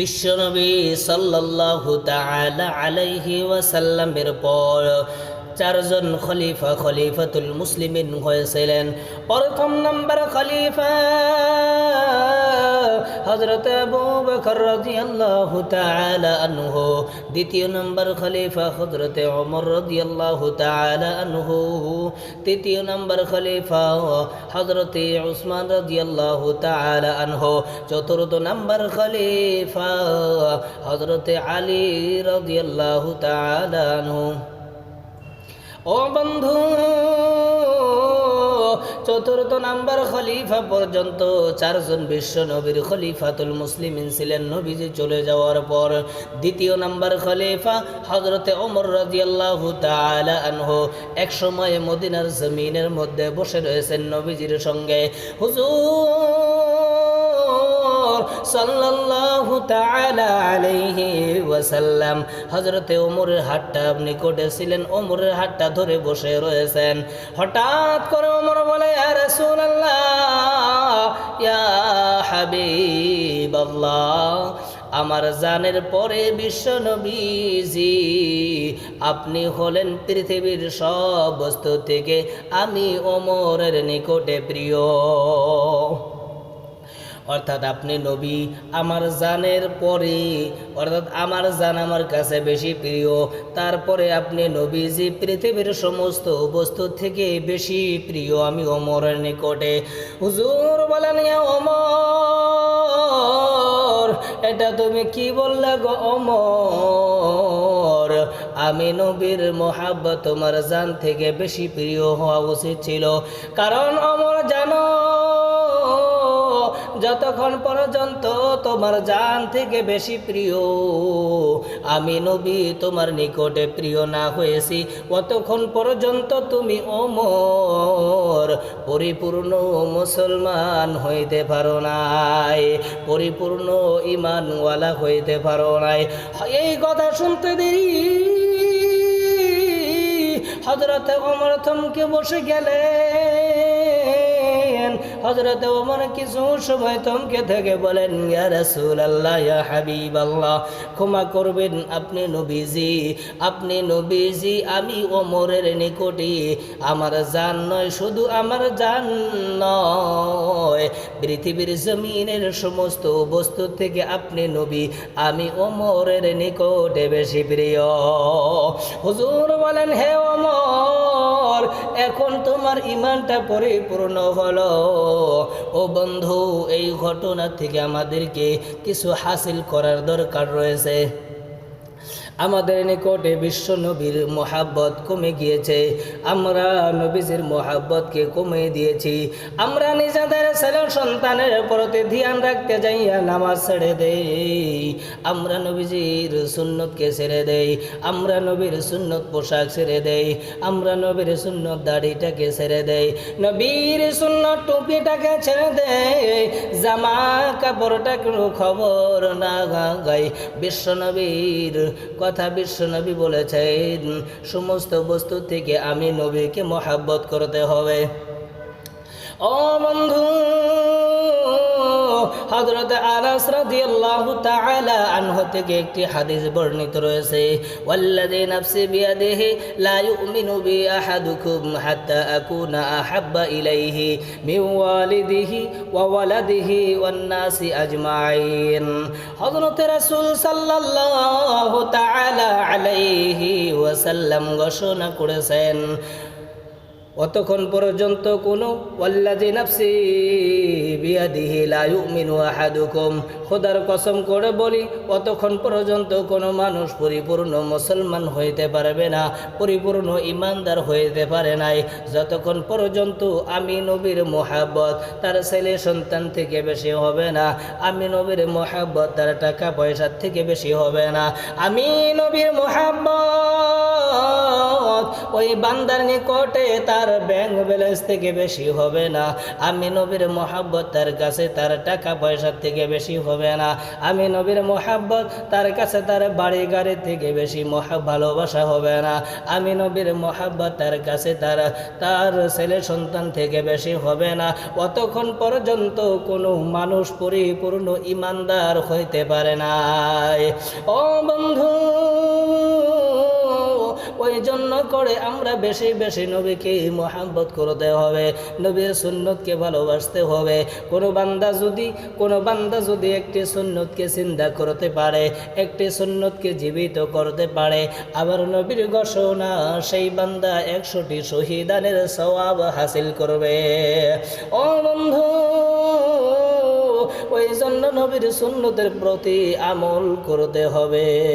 বিশ্বনবী সাল্লাল্লাহু তাআলা আলাইহি ওয়াসাল্লামের পর চারজন খলিফা খলিফাতুল মুসলিমিন হয়েছিলেন। প্রথম নম্বর খলিফা হযরত আবু বকর রাদিয়াল্লাহু তাআলা দ্বিতীয় নম্বর খলিফা হযরত ওমর রাদিয়াল্লাহু তাআলা আনহু, তৃতীয় নম্বর খলিফা হযরত উসমান রাদিয়াল্লাহু তাআলা আনহু, চতুর্থ নম্বর খলিফা হযরত আলী রাদিয়াল্লাহু তাআলা আনহু। ও বন্ধু চতুর্থ নাম্বার খলিফা পর্যন্ত চারজন বিশ্ব নবীর খলিফাতুল মুসলিমিন ছিলেন নবীজি চলে যাওয়ার পর দ্বিতীয় নাম্বার খলিফা হজরতে অমর রাজিয়াল্লাহু তালা আনহ এক সময় মদিনার জমিনের মধ্যে বসে রয়েছেন নবীজির সঙ্গে। হুজুর! সাল্লাল্লাহু তাআলা আলাইহি ওয়াসাল্লাম। হযরতে ওমরের হাতটা নিকটে ছিলেন ওমরের হাতটা ধরে বসে রয়েছেন। হঠাৎ করে ওমর বলে, ইয়া রাসূলুল্লাহ, ইয়া হাবিবাল্লাহ, আমার জানের পরে বিশ্ব নবীজি, আপনি হলেন পৃথিবীর সব বস্তু থেকে আমি ওমরের নিকটে প্রিয়। অর্থাৎ আপনি নবী, আমার জানের পরে, অর্থাৎ আমার জান আমার কাছে বেশি প্রিয়, তারপরে আপনি নবীজি পৃথিবীর সমস্ত বস্তু থেকে বেশি প্রিয়, আমি ওমরের নিকটে। হুজুর বলেন "ইয়া ওমর, এটা তুমি কি বললে গো ওমর? আমি নবীর মোহাব্বত তোমার জান থেকে বেশি প্রিয় হওয়া উচিত ছিল। কারণ অমর জানো যতক্ষণ পর্যন্ত তোমার জান থেকে বেশি প্রিয়, আমি নবী তোমার নিকটে প্রিয় না হয়েছি অতক্ষণ পর্যন্ত তুমি ওমর পরিপূর্ণ মুসলমান হইতে পারো নাই, পরিপূর্ণ ইমানওয়ালা হইতে পারো নাই। এই কথা শুনতে দেরি। হজরত অমর থমকে বসে গেলেন। হজরত ওমর কিছু সময় থমকে থেকে বলেন, ইয়া ক্ষমা করবেন আপনি নবীজি আপনি নবীজি, আমি ওমরের নিকটে, আমার জান নয়, শুধু আমার জান নয়, পৃথিবীর জমিনের সমস্ত বস্তু থেকে আপনি নবী, আমি ওমরের নিকটে বেশি প্রিয়। হুজুর বলেন, হে ওমর এখন তোমার ইমানটা পরিপূর্ণ হলো। ও বন্ধু, এই ঘটনা থেকে আমাদেরকে কিছু হাসিল করার দরকার রয়েছে। আমাদের নিকটে বিশ্ব নবীর মোহাব্বত কমে গিয়েছে। আমরা নবীজির মোহাব্বতকে কমে দিয়েছি। আমরা নিজেদের ছেলে সন্তানের প্রতি ধ্যান রাখতে যাইয়া নামাজ ছেড়ে দেই। আমরা নবীজির সুন্নতকে ছেড়ে দেই। আমরা নবীর সুন্নত পোশাক ছেড়ে দেই। আমরা নবীর সুন্নত দাড়িটাকে ছেড়ে দেই। নবীর সুন্নত টুপিটাকে ছেড়ে দেই। জামা কাপড়টা কোনো খবর না গাই। বিশ্ব নবীর কথা বিশ্ব নবী বলেছেন সমস্ত বস্তু থেকে আমি নবীকে মহাব্বত করতে হবে। ও বন্ধু হযরত আনাস রাদিয়াল্লাহু তাআলা আনহু থেকে একটি হাদিস বর্ণিত রয়েছে, ওয়াল্লাযী নাফসি বিয়াদিহি লা ইউমিনু বি আহাদুকুম হাত্তা আকুনা আহাব্বা ইলাইহি মিন ওয়ালিদিহি ওয়া ওয়ালাদিহি ওয়ান নাসি আজমাইন হযরত রাসূল সাল্লাল্লাহু তাআলা আলাইহি ওয়াসাল্লাম ঘোষণা করেছেন অতক্ষণ পর্যন্ত কোনো খোদার কসম করে বলি, অতক্ষণ পর্যন্ত কোনো মানুষ পরিপূর্ণ মুসলমান হইতে পারবে না, পরিপূর্ণ ইমানদার হইতে পারে নাই। যতক্ষণ পর্যন্ত আমি নবীর মোহাব্বত তার ছেলে সন্তান থেকে বেশি হবে না, আমি নবীর মোহাব্বত তার টাকা পয়সার থেকে বেশি হবে না, আমি নবীর মোহাব্বত ওই বান্দার নিকটে তার ব্যাংক ব্যালেন্স থেকে বেশি হবে না। আমি নবীর মোহাব্বত, তার কাছে তার টাকা পয়সার থেকে বেশি হবে না। আমি নবীর মোহাব্বত, তার কাছে তার বাড়ি গাড়ি থেকে বেশি মহা ভালোবাসা হবে না। আমি নবীর মোহাব্বত, তার কাছে তার তার ছেলে সন্তান থেকে বেশি হবে না। অতক্ষণ পর্যন্ত কোনো মানুষ পরিপূর্ণ ইমানদার হইতে পারে নাই। ও বন্ধু করে আমরা বেশি বেশি নবীকে মোহাম্মত করতে হবে। নবীর সুন্নতকে ভালোবাসতে হবে। কোনো বান্দা যদি, কোনো বান্দা যদি একটি সুন্নতকে চিন্তা করতে পারে, একটি সুন্নতকে জীবিত করতে পারে, আবার নবীর ঘোষণা সেই বান্দা একশোটি শহীদানের সওয়াব হাসিল করবে। ও ওই জন্য নবীর সুন্নতের প্রতি আমল করতে হবে।